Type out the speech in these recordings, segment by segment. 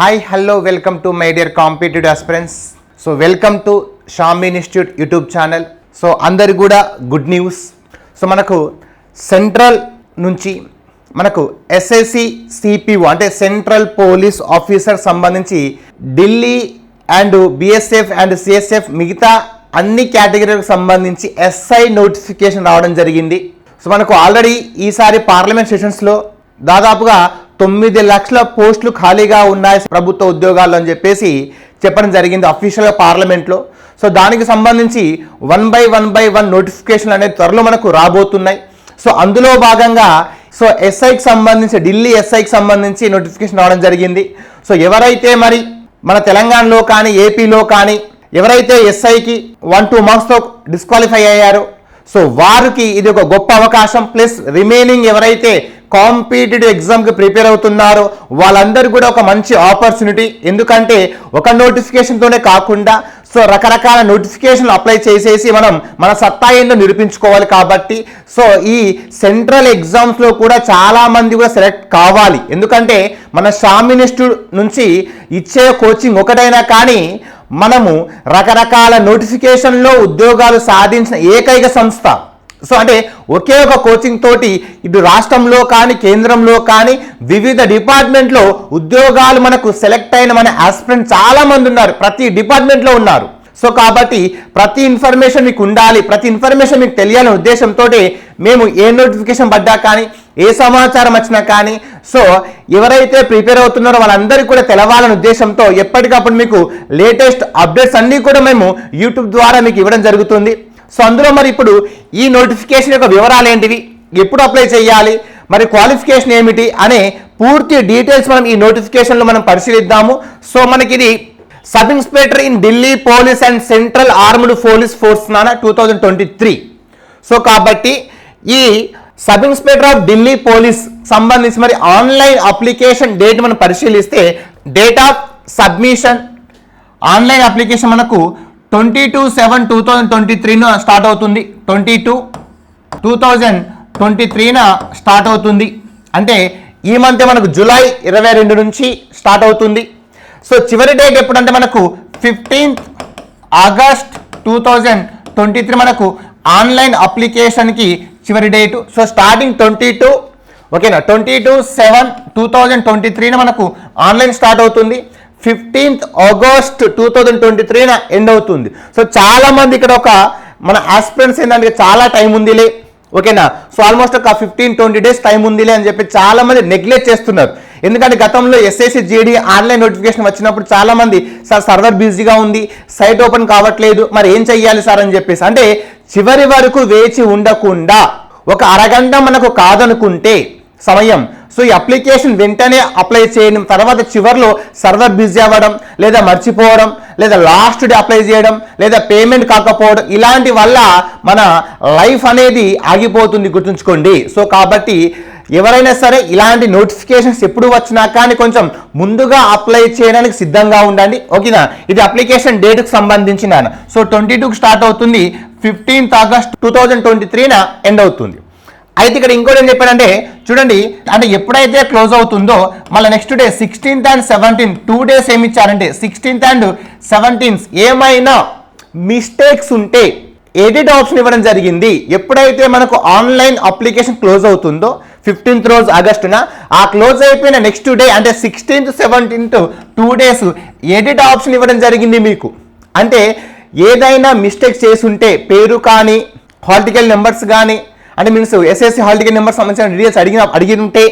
Hi hello welcome to my dear competitive aspirants so welcome to Shami institute YouTube channel so అందరు కూడా good news so మనకు central నుంచి మనకు SSC CPO అంటే central police officer సంబంధించి Delhi and BSF and CSF మిగతా అన్ని కేటగిరీలకు సంబంధించి ఎస్ఐ నోటిఫికేషన్ రావడం జరిగింది. సో మనకు ఆల్రెడీ ఈసారి పార్లమెంట్ సెషన్స్లో దాదాపుగా తొమ్మిది లక్షల పోస్టులు ఖాళీగా ఉన్నాయి ప్రభుత్వ ఉద్యోగాలు అని చెప్పేసి చెప్పడం జరిగింది అఫీషియల్గా పార్లమెంట్లో. సో దానికి సంబంధించి one by one by one notification అనేది త్వరలో మనకు రాబోతున్నాయి. సో అందులో భాగంగా సో ఎస్ఐకి సంబంధించి ఢిల్లీ ఎస్ఐకి సంబంధించి నోటిఫికేషన్ రావడం జరిగింది. సో ఎవరైతే మరి మన తెలంగాణలో కానీ ఏపీలో కానీ ఎవరైతే ఎస్ఐకి వన్ టూ మార్క్స్తో డిస్క్వాలిఫై అయ్యారో సో వారికి ఇది ఒక గొప్ప అవకాశం. ప్లస్ రిమైనింగ్ ఎవరైతే కాంపిటేటివ్ ఎగ్జామ్కి ప్రిపేర్ అవుతున్నారో. వాళ్ళందరూ కూడా ఒక మంచి ఆపర్చునిటీ. ఎందుకంటే ఒక నోటిఫికేషన్తోనే కాకుండా సో రకరకాల నోటిఫికేషన్లు అప్లై చేసేసి మనం మన సత్తా ఏందో నిరూపించుకోవాలి కాబట్టి సో ఈ సెంట్రల్ ఎగ్జామ్స్లో కూడా చాలామంది కూడా సెలెక్ట్ కావాలి. ఎందుకంటే మన షామ్ ఇన్స్టిట్యూట్ నుంచి ఇచ్చే కోచింగ్ ఒకటైనా కానీ మనము రకరకాల నోటిఫికేషన్లో ఉద్యోగాలు సాధించిన ఏకైక సంస్థ. సో అంటే ఒకే ఒక కోచింగ్ తోటి ఇటు రాష్ట్రంలో కానీ కేంద్రంలో కానీ వివిధ డిపార్ట్మెంట్లో ఉద్యోగాలు మనకు సెలెక్ట్ అయిన మన ఆస్పిరెంట్ చాలామంది ఉన్నారు. ప్రతి డిపార్ట్మెంట్లో ఉన్నారు. సో కాబట్టి ప్రతి ఇన్ఫర్మేషన్ మీకు ఉండాలి. ప్రతి ఇన్ఫర్మేషన్ మీకు తెలియాలనే ఉద్దేశంతో మేము ఏ నోటిఫికేషన్ పడ్డా కానీ ఏ సమాచారం వచ్చినా కానీ సో ఎవరైతే ప్రిపేర్ అవుతున్నారో వాళ్ళందరికీ కూడా తెలవాలనే ఉద్దేశంతో ఎప్పటికప్పుడు మీకు లేటెస్ట్ అప్డేట్స్ అన్నీ కూడా మేము యూట్యూబ్ ద్వారా మీకు ఇవ్వడం జరుగుతుంది. సో అందులో మరి ఇప్పుడు ఈ నోటిఫికేషన్ యొక్క వివరాలు ఏంటివి? ఎప్పుడు అప్లై చేయాలి? మరి క్వాలిఫికేషన్ ఏమిటి? అనే పూర్తి డీటెయిల్స్ మనం ఈ నోటిఫికేషన్లో మనం పరిశీలిద్దాము. సో మనకి ఇది sub inspector in Delhi police and central armed police force నాన two thousand twenty three so కాబట్టి ఈ sub inspector of Delhi police సంబంధించి మరి ఆన్లైన్ అప్లికేషన్ డేట్ మనం పరిశీలిస్తే date of submission online application మనకు twenty two seven two thousand twenty త్రీన start అవుతుంది. Twenty two two thousand twenty త్రీన start అవుతుంది. అంటే ఈ మధ్య మనకు జూలై ఇరవై రెండు నుంచి స్టార్ట్ అవుతుంది. సో చివరి డేట్ ఎప్పుడంటే మనకు fifteenth August two thousand twenty three మనకు ఆన్లైన్ అప్లికేషన్కి చివరి date. So starting twenty two ఓకేనా? Twenty two seven two thousand twenty త్రీన మనకు ఆన్లైన్ స్టార్ట్ అవుతుంది. Fifteenth August two thousand twenty త్రీన end అవుతుంది. సో చాలా మంది ఇక్కడ ఒక మన ఆస్పిరెంట్స్ ఏంటంటే చాలా టైం ఉందిలే. ఓకేనా? సో ఆల్మోస్ట్ ఒక ఫిఫ్టీన్ ట్వంటీ డేస్ టైం ఉందిలే అని చెప్పి చాలా మంది నెగ్లెక్ట్ చేస్తున్నారు. ఎందుకంటే గతంలో ఎస్ఎస్సి జీడీ ఆన్లైన్ నోటిఫికేషన్ వచ్చినప్పుడు చాలా మంది సార్ సర్వర్ బిజీగా ఉంది సైట్ ఓపెన్ కావట్లేదు మరి ఏం చెయ్యాలి సార్? అని చెప్పేసి. అంటే చివరి వరకు వేచి ఉండకుండా ఒక అరగంట మనకు కాదనుకుంటే సమయం సో ఈ అప్లికేషన్ వెంటనే అప్లై చేయడం తర్వాత చివరిలో సర్వర్ బిజీ అవ్వడం లేదా మర్చిపోవడం లేదా లాస్ట్ డే అప్లై చేయడం లేదా పేమెంట్ కాకపోవడం ఇలాంటి వల్ల మన లైఫ్ అనేది ఆగిపోతుంది గుర్తుంచుకోండి. సో కాబట్టి ఎవరైనా సరే ఇలాంటి నోటిఫికేషన్స్ ఎప్పుడు వచ్చినా కానీ కొంచెం ముందుగా అప్లై చేయడానికి సిద్ధంగా ఉండండి. ఓకేనా? ఇది అప్లికేషన్ డేట్కి సంబంధించిన సో ట్వంటీ టూకి స్టార్ట్ అవుతుంది fifteenth August two thousand twenty త్రీన end అవుతుంది. అయితే ఇక్కడ ఇంకోటి ఏం చెప్పాడంటే చూడండి అంటే ఎప్పుడైతే క్లోజ్ అవుతుందో మళ్ళీ next day sixteenth and seventeen two days ఏమి ఇచ్చారంటే సిక్స్టీన్త్ అండ్ సెవెంటీన్త్ ఏమైనా మిస్టేక్స్ ఉంటే ఎడిట్ ఆప్షన్ ఇవ్వడం జరిగింది. ఎప్పుడైతే మనకు ఆన్లైన్ అప్లికేషన్ క్లోజ్ అవుతుందో ఫిఫ్టీన్త్ రోజు ఆగస్టున ఆ క్లోజ్ అయిపోయిన నెక్స్ట్ డే అంటే sixteenth seventeenth two days edit option ఇవ్వడం జరిగింది మీకు. అంటే ఏదైనా మిస్టేక్ చేసి ఉంటే పేరు కానీ పాలిటికల్ నెంబర్స్ కానీ అంటే means SSC hall ticket number సంబంధించిన డీటెయిల్స్ అడిగిన అడిగి ఉంటే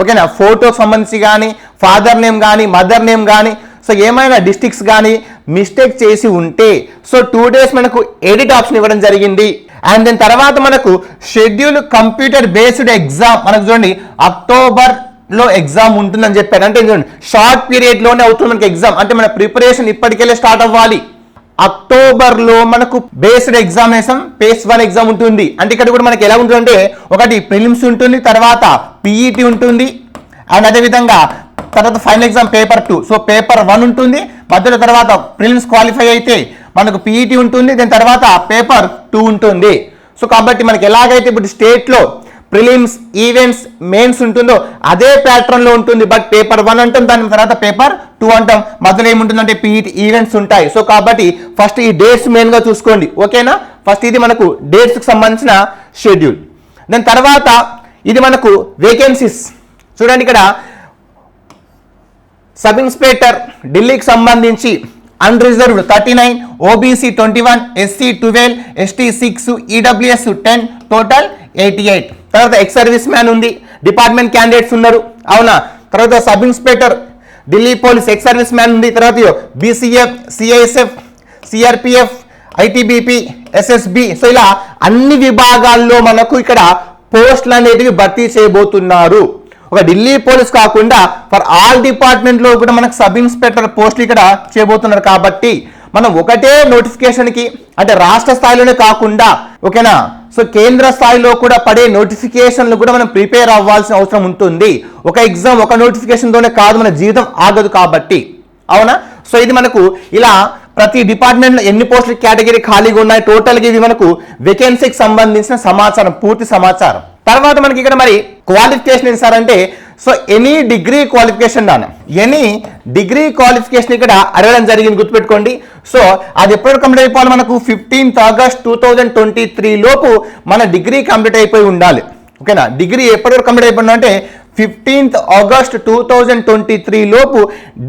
ఓకేనా ఫోటోకి సంబంధించి కానీ ఫాదర్ నేమ్ కానీ మదర్ నేమ్ కానీ సో ఏమైనా డిస్టిక్స్ కానీ మిస్టేక్ చేసి ఉంటే సో టూ డేస్ మనకు ఎడిట్ ఆప్షన్ ఇవ్వడం జరిగింది. అండ్ దాని తర్వాత మనకు షెడ్యూల్ కంప్యూటర్ బేస్డ్ ఎగ్జామ్ మనకు చూడండి అక్టోబర్లో ఎగ్జామ్ ఉంటుందని చెప్పారు. అంటే చూడండి షార్ట్ పీరియడ్లోనే అవుతుంది మనకి ఎగ్జామ్ అంటే మన ప్రిపరేషన్ ఇప్పటికెళ్ళే స్టార్ట్ అవ్వాలి. అక్టోబర్లో మనకు based examination phase one exam ఉంటుంది. అంటే ఇక్కడ కూడా మనకి ఎలా ఉంటుందంటే ఒకటి ప్రిలిమ్స్ ఉంటుంది తర్వాత పీఈటీ ఉంటుంది అండ్ అదేవిధంగా తర్వాత final exam paper two. So paper one ఉంటుంది మధ్యలో తర్వాత ప్రిలిమ్స్ క్వాలిఫై అయితే మనకు పీఈటీ ఉంటుంది దాని తర్వాత పేపర్ టూ ఉంటుంది. సో కాబట్టి మనకి ఎలాగైతే ఇప్పుడు స్టేట్లో ప్రిలిమ్స్ ఈవెంట్స్ మెయిన్స్ ఉంటుందో అదే ప్యాటర్న్లో ఉంటుంది. బట్ పేపర్ వన్ అంటాం దాని తర్వాత పేపర్ టూ అంటాం. మధ్యలో ఏముంటుందంటే పీఈటీ ఈవెంట్స్ ఉంటాయి. సో కాబట్టి ఫస్ట్ ఈ డేట్స్ మెయిన్గా చూసుకోండి. ఓకేనా ఫస్ట్ ఇది మనకు డేట్స్కి సంబంధించిన షెడ్యూల్ దాని తర్వాత ఇది మనకు వేకెన్సీస్ చూడండి ఇక్కడ. సబ్ ఇన్స్పెక్టర్ ఢిల్లీకి సంబంధించి unreserved thirty nine OBC twenty one SC twelve ST six EWS ten total eighty eight తర్వాత ఎక్స్ సర్వీస్ మ్యాన్ ఉంది డిపార్ట్మెంట్ క్యాండిడేట్స్ ఉన్నారు. అవునా? తర్వాత sub inspector Delhi police ex service man ఉంది. తర్వాత BCF CISF CRPF ITBP SSB so ఇలా అన్ని విభాగాల్లో మనకు ఇక్కడ పోస్టులు అనేటివి భర్తీ చేయబోతున్నారు. ఒక ఢిల్లీ పోలీస్ కాకుండా ఫర్ ఆల్ డిపార్ట్మెంట్లో కూడా మనకు సబ్ ఇన్స్పెక్టర్ పోస్టులు ఇక్కడ చేయబోతున్నారు కాబట్టి మనం ఒకటే నోటిఫికేషన్కి అంటే రాష్ట్ర స్థాయిలోనే కాకుండా ఓకేనా? సో కేంద్ర స్థాయిలో కూడా పడే నోటిఫికేషన్లు కూడా మనం ప్రిపేర్ అవ్వాల్సిన అవసరం ఉంటుంది. ఒక ఎగ్జామ్ ఒక నోటిఫికేషన్తోనే కాదు మన జీవితం ఆగదు కాబట్టి. అవునా? సో ఇది మనకు ఇలా ప్రతి డిపార్ట్మెంట్లో ఎన్ని పోస్టులు కేటగిరీ ఖాళీగా ఉన్నాయి టోటల్గా ఇది మనకు వేకెన్సీకి సంబంధించిన సమాచారం పూర్తి సమాచారం. తర్వాత మనకి ఇక్కడ మరి క్వాలిఫికేషన్ ఏం సార్ అంటే సో ఎనీ డిగ్రీ క్వాలిఫికేషన్ దాని. ఎనీ డిగ్రీ క్వాలిఫికేషన్ ఇక్కడ అడగడం జరిగింది గుర్తుపెట్టుకోండి. సో అది ఎప్పుడు కంప్లీట్ అయిపోవాలి మనకు? Fifteenth August two thousand twenty three లోపు మన డిగ్రీ కంప్లీట్ అయిపోయి ఉండాలి. ఓకేనా? డిగ్రీ ఎప్పటి వరకు కంప్లీట్ అయిపోయింది అంటే fifteenth August two thousand twenty three లోపు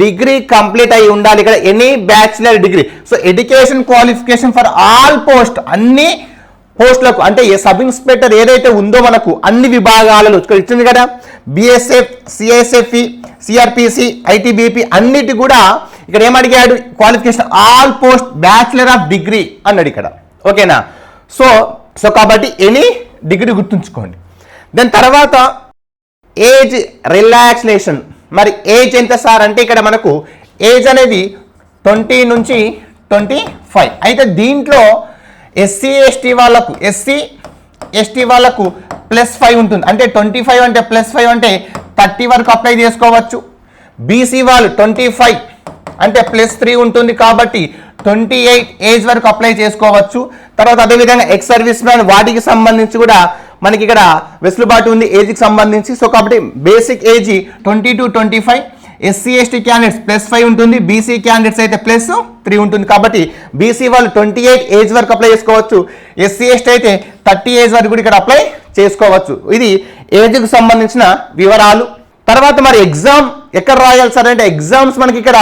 డిగ్రీ కంప్లీట్ అయి ఉండాలి. ఇక్కడ any bachelor degree so education qualification for all post అన్ని పోస్టులకు అంటే ఏ సబ్ ఇన్స్పెక్టర్ ఏదైతే ఉందో మనకు అన్ని విభాగాలలో ఇక్కడ ఇచ్చింది కదా బిఎస్ఎఫ్ సిఎస్ఎఫ్ఈ సిఆర్పిసి ఐటీబీపీ అన్నిటి కూడా ఇక్కడ ఏమడిగాడు qualification all post bachelor of degree అన్నాడు ఇక్కడ. ఓకేనా? సో సో కాబట్టి ఎనీ డిగ్రీ గుర్తుంచుకోండి. దాని తర్వాత ఏజ్ రిలాక్సేషన్ మరి ఏజ్ ఎంత సార్? అంటే ఇక్కడ మనకు ఏజ్ అనేది ట్వంటీ నుంచి ట్వంటీ ఫైవ్ అయితే దీంట్లో ఎస్సీ ఎస్టీ వాళ్ళకు ఎస్సీ ఎస్టీ వాళ్ళకు ప్లస్ ఫైవ్ ఉంటుంది. అంటే ట్వంటీ ఫైవ్ అంటే ప్లస్ ఫైవ్ అంటే థర్టీ వరకు అప్లై చేసుకోవచ్చు. బీసీ వాళ్ళు ట్వంటీ ఫైవ్ అంటే ప్లస్ త్రీ ఉంటుంది కాబట్టి ట్వంటీ ఎయిట్ ఏజ్ వరకు అప్లై చేసుకోవచ్చు. తర్వాత అదేవిధంగా ఎక్స్ సర్వీస్ మ్యాన్ వాటికి సంబంధించి కూడా మనకి ఇక్కడ వెసులుబాటు ఉంది ఏజ్కి సంబంధించి. సో కాబట్టి basic age twenty to twenty five SC ST candidates plus five ఉంటుంది బీసీ క్యాండిడేట్స్ అయితే ప్లస్ త్రీ ఉంటుంది. కాబట్టి బీసీ వాళ్ళు ట్వంటీ ఎయిట్ ఏజ్ వరకు అప్లై చేసుకోవచ్చు. ఎస్సీ ఎస్టీ అయితే థర్టీ ఏజ్ వరకు కూడా ఇక్కడ అప్లై చేసుకోవచ్చు. ఇది ఏజ్కి సంబంధించిన వివరాలు. తర్వాత మరి ఎగ్జామ్ ఎక్కడ రాయాలి సార్ అంటే ఎగ్జామ్స్ మనకి ఇక్కడ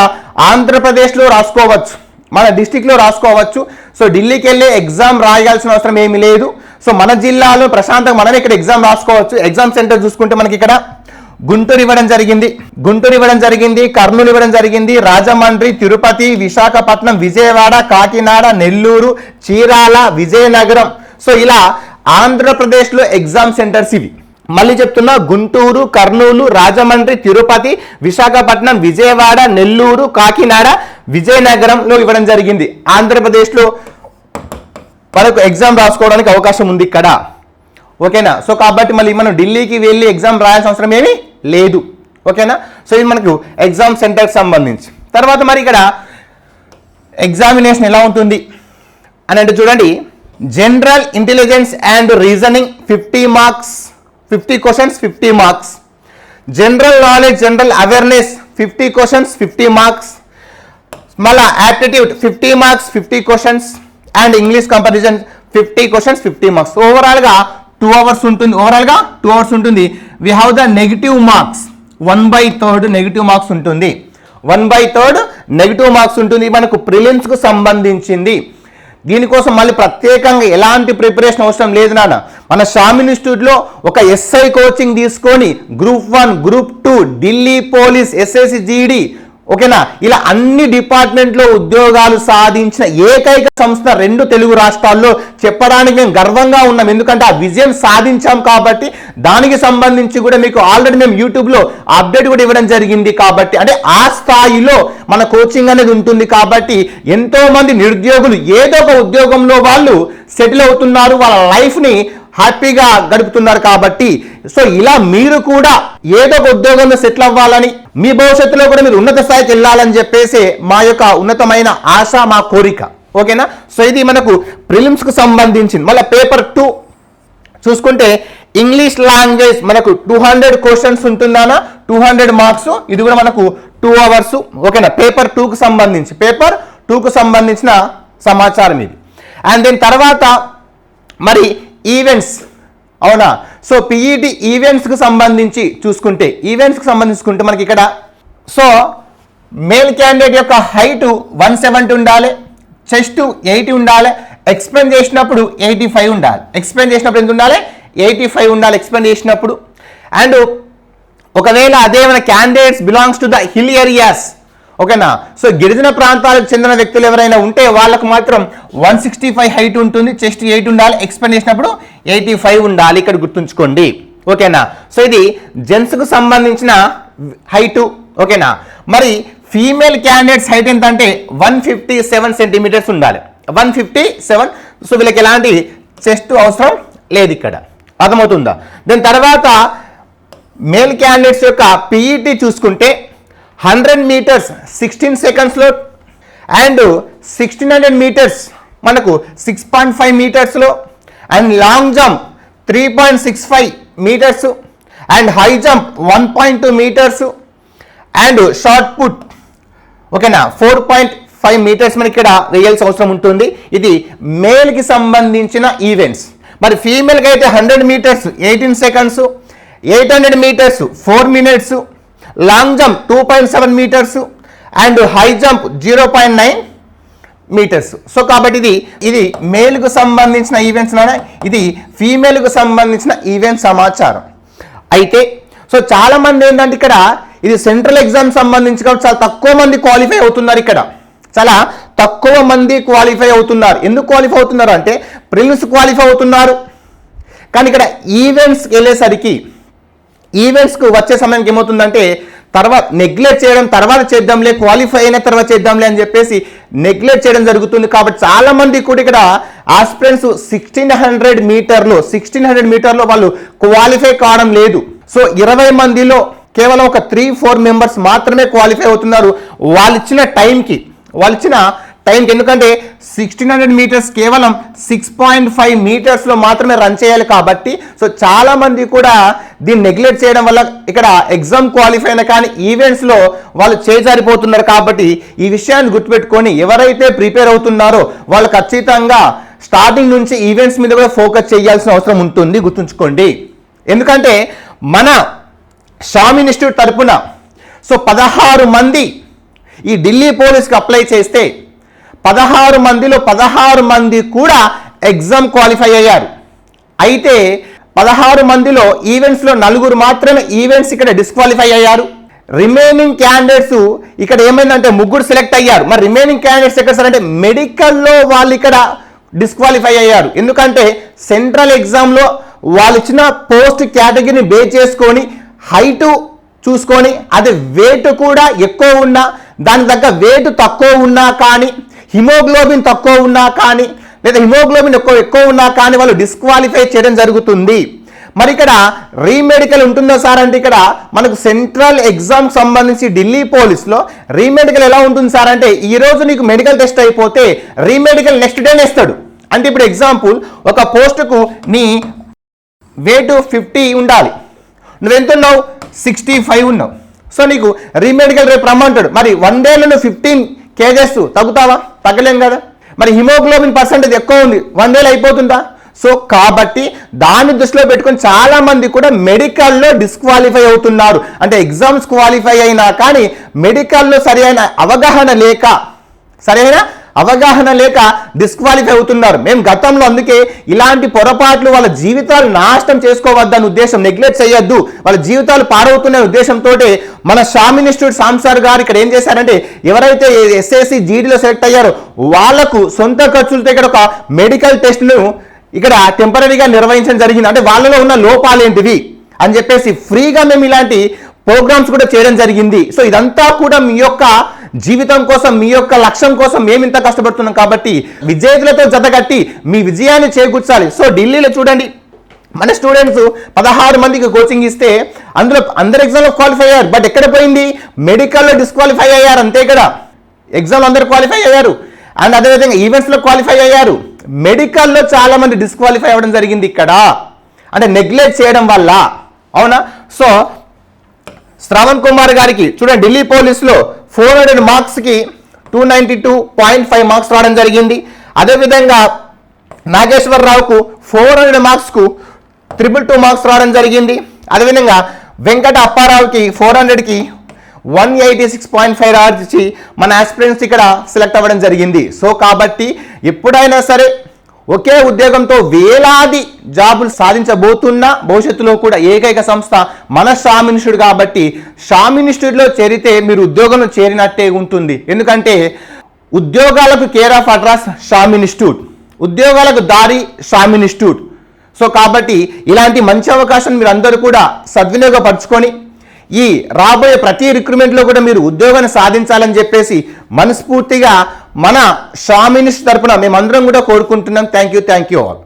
ఆంధ్రప్రదేశ్లో రాసుకోవచ్చు. మన డిస్టిక్లో రాసుకోవచ్చు. సో ఢిల్లీకి వెళ్ళి ఎగ్జామ్ రాయాల్సిన అవసరం ఏమీ లేదు. సో మన జిల్లాలో ప్రశాంతంగా మనం ఇక్కడ ఎగ్జామ్ రాసుకోవచ్చు. ఎగ్జామ్ సెంటర్ చూసుకుంటే మనకి ఇక్కడ గుంటూరు ఇవ్వడం జరిగింది. గుంటూరు ఇవ్వడం జరిగింది కర్నూలు ఇవ్వడం జరిగింది రాజమండ్రి తిరుపతి విశాఖపట్నం విజయవాడ కాకినాడ నెల్లూరు చీరాల విజయనగరం. సో ఇలా ఆంధ్రప్రదేశ్లో ఎగ్జామ్ సెంటర్స్ ఇవి. మళ్ళీ చెప్తున్నా గుంటూరు కర్నూలు రాజమండ్రి తిరుపతి విశాఖపట్నం విజయవాడ నెల్లూరు కాకినాడ విజయనగరంలో ఇవ్వడం జరిగింది. ఆంధ్రప్రదేశ్లో మనకు ఎగ్జామ్ రాసుకోవడానికి అవకాశం ఉంది ఇక్కడ. ఓకేనా? సో కాబట్టి మళ్ళీ మనం ఢిల్లీకి వెళ్ళి ఎగ్జామ్ రాయాల్సిన అవసరం ఏమి? లేదు. ఓకేనా? సో ఇది మనకు ఎగ్జామ్ సెంటర్కి సంబంధించి. తర్వాత మరి ఇక్కడ ఎగ్జామినేషన్ ఎలా ఉంటుంది? అని అంటే చూడండి general intelligence and reasoning fifty marks fifty questions fifty marks general knowledge general awareness fifty questions fifty marks మళ్ళా aptitude fifty marks fifty questions and English comparison fifty questions fifty marks ఓవరాల్గా two hours ఉంటుంది. ఓవరాల్గా two hours ఉంటుంది. We have the negative marks one by third negative marks ఉంటుంది. One by third negative marks ఉంటుంది మనకు ప్రిలిమ్స్కు సంబంధించింది. దీనికోసం మళ్ళీ ప్రత్యేకంగా ఎలాంటి ప్రిపరేషన్ అవసరం లేదు నాన్న. మన షామ్ ఇన్స్టిట్యూట్లో ఒక ఎస్ఐ కోచింగ్ తీసుకొని group one group two Delhi police SSC GD ఓకేనా? ఇలా అన్ని డిపార్ట్మెంట్లో ఉద్యోగాలు సాధించిన ఏకైక సంస్థ రెండు తెలుగు రాష్ట్రాల్లో చెప్పడానికి మేము గర్వంగా ఉన్నాం. ఎందుకంటే ఆ విజయం సాధించాం కాబట్టి దానికి సంబంధించి కూడా మీకు ఆల్రెడీ మేము యూట్యూబ్లో అప్డేట్ కూడా ఇవ్వడం జరిగింది కాబట్టి అంటే ఆ స్థాయిలో మన కోచింగ్ అనేది ఉంటుంది కాబట్టి ఎంతోమంది నిరుద్యోగులు ఏదో ఒక ఉద్యోగంలో వాళ్ళు సెటిల్ అవుతున్నారు వాళ్ళ లైఫ్ని హ్యాపీగా గడుపుతున్నారు కాబట్టి. సో ఇలా మీరు కూడా ఏదో ఒక ఉద్యోగంలో సెటిల్ అవ్వాలని మీ భవిష్యత్తులో కూడా మీరు ఉన్నత స్థాయికి వెళ్ళాలని చెప్పేసి మా యొక్క ఉన్నతమైన ఆశ మా కోరిక. ఓకేనా? సో ఇది మనకు ప్రిలిమ్స్కు సంబంధించింది. మళ్ళీ పేపర్ టూ చూసుకుంటే ఇంగ్లీష్ లాంగ్వేజ్ మనకు టూ హండ్రెడ్ క్వశ్చన్స్ ఉంటుందానా టూ హండ్రెడ్ మార్క్స్. ఇది కూడా మనకు టూ అవర్స్. ఓకేనా? పేపర్ టూకు సంబంధించి. పేపర్ టూకు సంబంధించిన సమాచారం ఇది. అండ్ దీని తర్వాత మరి ఈవెంట్స్. అవునా? సో పిఈటి ఈవెంట్స్కి సంబంధించి చూసుకుంటే ఈవెంట్స్కి సంబంధించుకుంటే మనకి ఇక్కడ సో మేల్ క్యాండిడేట్ యొక్క హైటు వన్ సెవెంటీ ఉండాలి చెస్ట్ ఎయిటీ ఉండాలి ఎక్స్ప్లెయిన్ చేసినప్పుడు ఎయిటీ ఫైవ్ ఉండాలి. ఎక్స్ప్లెయిన్ చేసినప్పుడు ఎంత ఉండాలి? ఎయిటీ ఫైవ్ ఉండాలి ఎక్స్ప్లెయిన్ చేసినప్పుడు. అండ్ ఒకవేళ అదేమైనా candidates belongs to the hill areas ఓకేనా? సో గిరిజన ప్రాంతాలకు చెందిన వ్యక్తులు ఎవరైనా ఉంటే వాళ్ళకు మాత్రం వన్ సిక్స్టీ ఫైవ్ హైట్ ఉంటుంది చెస్ట్ ఎయిట్ ఉండాలి ఎక్స్పెండ్ చేసినప్పుడు ఎయిటీ ఫైవ్ ఉండాలి. ఇక్కడ గుర్తుంచుకోండి. ఓకేనా? సో ఇది జెంట్స్కు సంబంధించిన హైటు ఓకేనా? మరి ఫీమేల్ క్యాండిడేట్స్ హైట్ ఎంత అంటే వన్ ఫిఫ్టీ సెవెన్ సెంటీమీటర్స్ ఉండాలి. One fifty seven. సో వీళ్ళకి ఎలాంటి చెస్ట్ అవసరం లేదు ఇక్కడ. అర్థమవుతుందా? దాని తర్వాత మేల్ క్యాండిడేట్స్ యొక్క పీఈటీ చూసుకుంటే హండ్రెడ్ మీటర్స్ సిక్స్టీన్ సెకండ్స్లో అండ్ సిక్స్టీన్ హండ్రెడ్ మీటర్స్ మనకు six point five మీటర్స్లో and long jump three point six five metres. And high jump one point two metres. And short put ఓకేనా? Four point five metres మనకి ఇక్కడ వేయాల్సిన అవసరం ఉంటుంది. ఇది మేల్కి సంబంధించిన ఈవెంట్స్ మరి ఫీమేల్కి అయితే hundred metres eighteen seconds. Eight hundred metres four minutes. Long jump two point seven metres and high jump zero point nine metres so కాబట్టి ఇది ఇది మేల్కు సంబంధించిన ఈవెంట్స్ నానా ఇది ఫీమేల్కు సంబంధించిన ఈవెంట్ సమాచారం. అయితే సో చాలా మంది ఏంటంటే ఇక్కడ ఇది సెంట్రల్ ఎగ్జామ్ సంబంధించి కాబట్టి చాలా తక్కువ మంది క్వాలిఫై అవుతున్నారు ఇక్కడ. చాలా తక్కువ మంది క్వాలిఫై అవుతున్నారు. ఎందుకు క్వాలిఫై అవుతున్నారు అంటే ప్రిలిమ్స్ క్వాలిఫై అవుతున్నారు. కానీ ఇక్కడ ఈవెంట్స్కి వెళ్ళేసరికి ఈవెంట్స్కు వచ్చే సమయానికి ఏమవుతుందంటే తర్వాత నెగ్లెక్ట్ చేయడం తర్వాత చేద్దాంలే క్వాలిఫై అయిన తర్వాత చేద్దాంలే అని చెప్పేసి నెగ్లెక్ట్ చేయడం జరుగుతుంది. కాబట్టి చాలా మంది కూడా ఇక్కడ ఆస్పిరెంట్స్ సిక్స్టీన్ హండ్రెడ్ మీటర్లో సిక్స్టీన్ హండ్రెడ్ మీటర్లో వాళ్ళు క్వాలిఫై కావడం లేదు. సో ఇరవై మందిలో కేవలం ఒక త్రీ ఫోర్ మెంబర్స్ మాత్రమే క్వాలిఫై అవుతున్నారు. వాళ్ళు ఇచ్చిన టైంకి వాళ్ళు ఇచ్చిన టైంకి. ఎందుకంటే సిక్స్టీన్ హండ్రెడ్ మీటర్స్ కేవలం సిక్స్ పాయింట్ ఫైవ్ మీటర్స్లో మాత్రమే రన్ చేయాలి కాబట్టి సో చాలా మంది కూడా దీన్ని నెగ్లెక్ట్ చేయడం వల్ల ఇక్కడ ఎగ్జామ్ క్వాలిఫై అయిన కానీ ఈవెంట్స్లో వాళ్ళు చేజారిపోతున్నారు కాబట్టి ఈ విషయాన్ని గుర్తుపెట్టుకొని ఎవరైతే ప్రిపేర్ అవుతున్నారో వాళ్ళు ఖచ్చితంగా స్టార్టింగ్ నుంచి ఈవెంట్స్ మీద కూడా ఫోకస్ చేయాల్సిన అవసరం ఉంటుంది. గుర్తుంచుకోండి. ఎందుకంటే మన షామ్ ఇన్స్టిట్యూట్ తరపున సో పదహారు మంది ఈ ఢిల్లీ పోలీస్కి అప్లై చేస్తే పదహారు మందిలో పదహారు మంది కూడా ఎగ్జామ్ క్వాలిఫై అయ్యారు. అయితే పదహారు మందిలో ఈవెంట్స్లో నలుగురు మాత్రమే ఈవెంట్స్ ఇక్కడ డిస్క్వాలిఫై అయ్యారు. రిమైనింగ్ క్యాండిడేట్స్ ఇక్కడ ఏమైందంటే ముగ్గురు సెలెక్ట్ అయ్యారు. మరి రిమైనింగ్ క్యాండిడేట్స్ ఎక్కడ సార్ అంటే మెడికల్లో వాళ్ళు ఇక్కడ డిస్క్వాలిఫై అయ్యారు. ఎందుకంటే సెంట్రల్ ఎగ్జామ్లో వాళ్ళు ఇచ్చిన పోస్ట్ కేటగిరీని బే చేసుకొని హైటు చూసుకొని అది వెయిట్ కూడా ఎక్కువ ఉన్నా దాని తగ్గ వెయిట్ తక్కువ ఉన్నా కానీ హిమోగ్లోబిన్ తక్కువ ఉన్నా కానీ లేదా హిమోగ్లోబిన్ ఎక్కువ ఎక్కువ ఉన్నా కానీ వాళ్ళు డిస్క్వాలిఫై చేయడం జరుగుతుంది. మరి ఇక్కడ రీమెడికల్ ఉంటుందో సార్ అంటే ఇక్కడ మనకు సెంట్రల్ ఎగ్జామ్ సంబంధించి ఢిల్లీ పోలీస్లో రీమెడికల్ ఎలా ఉంటుంది సార్ అంటే ఈ రోజు నీకు మెడికల్ టెస్ట్ అయిపోతే రీమెడికల్ నెక్స్ట్ డేనే ఇస్తాడు అంటే ఇప్పుడు ఎగ్జాంపుల్ ఒక పోస్టుకు నీ వెయిట్ ఫిఫ్టీ ఉండాలి. నువ్వెంత ఉన్నావు? సిక్స్టీ ఫైవ్ ఉన్నావు. సో నీకు రీమెడికల్ రేపు రమ్మంటాడు. మరి వన్ డేలో నువ్వు ఫిఫ్టీన్ కేజెస్ తగ్గుతావా? తగ్గలేం కదా? మరి హిమోగ్లోబిన్ పర్సెంటేజ్ ఎక్కువ ఉంది. వన్ అయిపోతుందా? సో కాబట్టి దాన్ని దృష్టిలో పెట్టుకొని చాలా మంది కూడా మెడికల్లో డిస్క్వాలిఫై అవుతున్నారు. అంటే ఎగ్జామ్స్ క్వాలిఫై అయినా కానీ మెడికల్లో సరైన అవగాహన లేక సరైన అవగాహన లేక డిస్క్వాలిఫై అవుతున్నారు. మేము గతంలో అందుకే ఇలాంటి పొరపాట్లు వాళ్ళ జీవితాలు నాశనం చేసుకోవద్దన్న ఉద్దేశం నెగ్లెక్ట్ చేయొద్దు. వాళ్ళ జీవితాలు పారవుతున్న ఉద్దేశంతో మన షామ్ ఇన్స్టిట్యూట్ సాంసార్ గారు ఇక్కడ ఏం చేశారంటే ఎవరైతే ఎస్ఎస్సి జీడీలో సెలెక్ట్ అయ్యారో వాళ్ళకు సొంత ఖర్చులతో ఇక్కడ ఒక మెడికల్ టెస్ట్ను ఇక్కడ టెంపరీగా నిర్వహించడం జరిగింది. అంటే వాళ్ళలో ఉన్న లోపాలు ఏంటివి అని చెప్పేసి ఫ్రీగా మేము ఇలాంటి ప్రోగ్రామ్స్ కూడా చేయడం జరిగింది. సో ఇదంతా కూడా మీ యొక్క జీవితం కోసం మీ యొక్క లక్ష్యం కోసం మేము ఇంత కష్టపడుతున్నాం కాబట్టి విజేతలతో జతగట్టి మీ విజయాన్ని చేకూర్చాలి. సో ఢిల్లీలో చూడండి. మన స్టూడెంట్స్ పదహారు మందికి కోచింగ్ ఇస్తే అందులో అందరు ఎగ్జామ్లో క్వాలిఫై అయ్యారు. బట్ ఎక్కడ పోయింది? మెడికల్లో డిస్క్వాలిఫై అయ్యారు. అంతే కదా. ఎగ్జామ్ అందరు క్వాలిఫై అయ్యారు. అండ్ అదేవిధంగా ఈవెంట్స్లో క్వాలిఫై అయ్యారు. మెడికల్లో చాలా మంది డిస్క్వాలిఫై అవ్వడం జరిగింది ఇక్కడ. అంటే నెగ్లెక్ట్ చేయడం వల్ల. అవునా? సో శ్రవణ్ కుమార్ గారికి చూడండి ఢిల్లీ పోలీసులో ఫోర్ హండ్రెడ్ మార్క్స్కి two ninety two point five marks రావడం జరిగింది. అదేవిధంగా నాగేశ్వరరావుకు ఫోర్ హండ్రెడ్ మార్క్స్కు త్రిపుల్ టూ మార్క్స్ రావడం జరిగింది. అదేవిధంగా వెంకట అప్పారావుకి ఫోర్ హండ్రెడ్కి one eighty six point five రాసి మన ఆస్పిరెంట్స్ ఇక్కడ సెలెక్ట్ అవ్వడం జరిగింది. సో కాబట్టి ఎప్పుడైనా సరే ఒకే ఉద్యోగంతో వేలాది జాబులు సాధించబోతున్న భవిష్యత్తులో కూడా ఏకైక సంస్థ మన షామినిస్టుడు కాబట్టి షామ్ చేరితే మీరు ఉద్యోగంలో చేరినట్టే ఉంటుంది. ఎందుకంటే ఉద్యోగాలకు care of address Sham institute ఉద్యోగాలకు దారి షామ్ ఇన్స్టిట్యూట్ సో కాబట్టి ఇలాంటి మంచి అవకాశం మీరు అందరూ కూడా సద్వినియోగపరచుకొని ఈ రాబోయే ప్రతి రిక్రూట్మెంట్లో కూడా మీరు ఉద్యోగాన్ని సాధించాలని చెప్పేసి మనస్ఫూర్తిగా మన షామినిస్ట్ తరపున మేమందరం కూడా కోరుకుంటున్నాం. Thank you thank you all